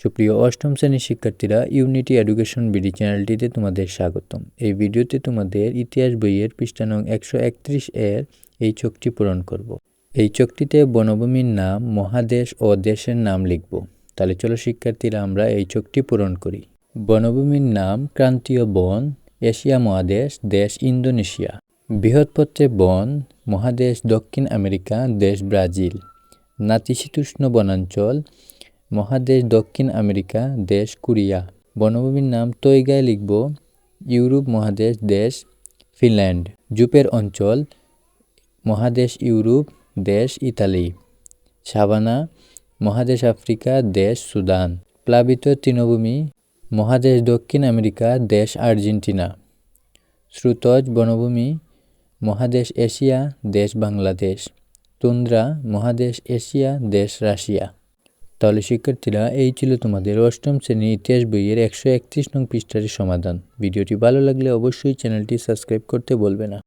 সুপ্রিয় অষ্টম শ্রেণির শিক্ষার্থীরা ইউনিটি এডুকেশন বিডি চ্যানেলটিতে তোমাদের স্বাগতম। এই ভিডিওতে তোমাদের ইতিহাস বইয়ের পৃষ্ঠা নং একশো একত্রিশ এর এই চোখটি পূরণ করব। এই চোখটিতে বনভূমির নাম, মহাদেশ ও দেশের নাম লিখব। তাহলে চলো শিক্ষার্থীরা আমরা এই চোখটি পূরণ করি। বনভূমির নাম ক্রান্তীয় বন, এশিয়া মহাদেশ, দেশ ইন্দোনেশিয়া। বৃহৎপত্রে বন, মহাদেশ দক্ষিণ আমেরিকা, দেশ ব্রাজিল। নাতিশীতোষ্ণ বনাঞ্চল মহাদেশ দক্ষিণ আমেরিকা, দেশ কোরিয়া। বনভূমির নাম তৈগায় লিখব ইউরোপ মহাদেশ, দেশ ফিনল্যান্ড। জুপের অঞ্চল মহাদেশ ইউরোপ, দেশ ইতালি। সাবানা মহাদেশ আফ্রিকা, দেশ সুদান। প্লাবিত তৃণভূমি মহাদেশ দক্ষিণ আমেরিকা, দেশ আর্জেন্টিনা। শ্রুতজ বনভূমি মহাদেশ এশিয়া, দেশ বাংলাদেশ। তুন্দ্রা মহাদেশ এশিয়া, দেশ রাশিয়া। তাহলে শিক্ষার্থীরা এই ছিল তোমাদের অষ্টম শ্রেণির ইতিহাস বইয়ের একশো একত্রিশ নং পৃষ্ঠারের সমাধান। ভিডিওটি ভালো লাগলে অবশ্যই চ্যানেলটি সাবস্ক্রাইব করতে বলবে না।